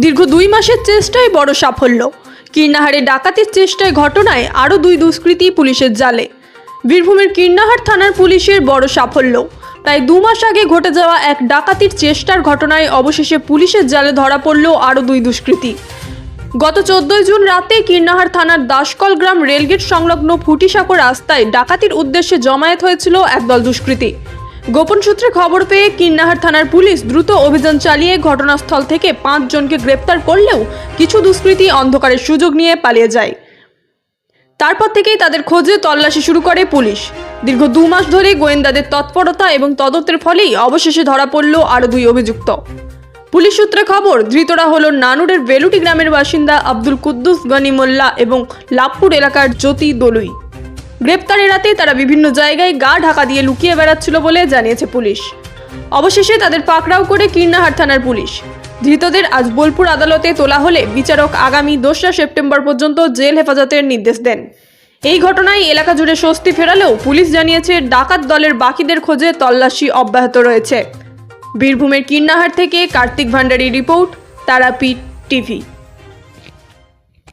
দীর্ঘ দুই মাসের চেষ্টায় বড় সাফল্য। কীর্ণাহারে ডাকাতির চেষ্টায় ঘটনায় আরও দুই দুষ্কৃতী পুলিশের জালে। বীরভূমের কীর্ণাহার থানার পুলিশের বড় সাফল্য। প্রায় দু মাস আগে ঘটে যাওয়া এক ডাকাতির চেষ্টার ঘটনায় অবশেষে পুলিশের জালে ধরা পড়ল আরও দুই দুষ্কৃতী। গত চোদ্দই জুন রাতে কীর্ণাহার থানার দাসকল গ্রাম রেলগেট সংলগ্ন ফুটিসাঁকো রাস্তায় ডাকাতির উদ্দেশ্যে জমায়েত হয়েছিল একদল দুষ্কৃতী। গোপন সূত্রে খবর পেয়ে কিন্নাহার থানার পুলিশ দ্রুত অভিযান চালিয়ে ঘটনাস্থল থেকে পাঁচজনকে গ্রেপ্তার করলেও কিছু দুষ্কৃতী অন্ধকারের সুযোগ নিয়ে পালিয়ে যায়। তারপর থেকেই তাদের খোঁজে তল্লাশি শুরু করে পুলিশ। দীর্ঘ দু মাস ধরে গোয়েন্দাদের তৎপরতা এবং তদন্তের ফলেই অবশেষে ধরা পড়ল আরও দুই অভিযুক্ত। পুলিশ সূত্রে খবর, ধৃতরা হল নানুরের বেলুটি গ্রামের বাসিন্দা আব্দুল কুদ্দুস গনি মোল্লা এবং লাভপুর এলাকার জ্যোতি দলুই। গ্রেপ্তার এড়াতে তারা বিভিন্ন জায়গায় গা ঢাকা দিয়ে লুকিয়ে বেড়াচ্ছিল বলে জানিয়েছে পুলিশ। অবশেষে তাদের পাকড়াও করে কীর্ণাহাট থানার পুলিশ। ধৃতদের আজ বোলপুর আদালতে তোলা হলে বিচারক আগামী দোসরা সেপ্টেম্বর পর্যন্ত জেল হেফাজতের নির্দেশ দেন। এই ঘটনায় এলাকা জুড়ে স্বস্তি ফেরালেও পুলিশ জানিয়েছে ডাকাত দলের বাকিদের খোঁজে তল্লাশি অব্যাহত রয়েছে। বীরভূমের কীর্ণাহাট থেকে কার্তিক ভান্ডারী রিপোর্ট, তারাপীঠ টিভি।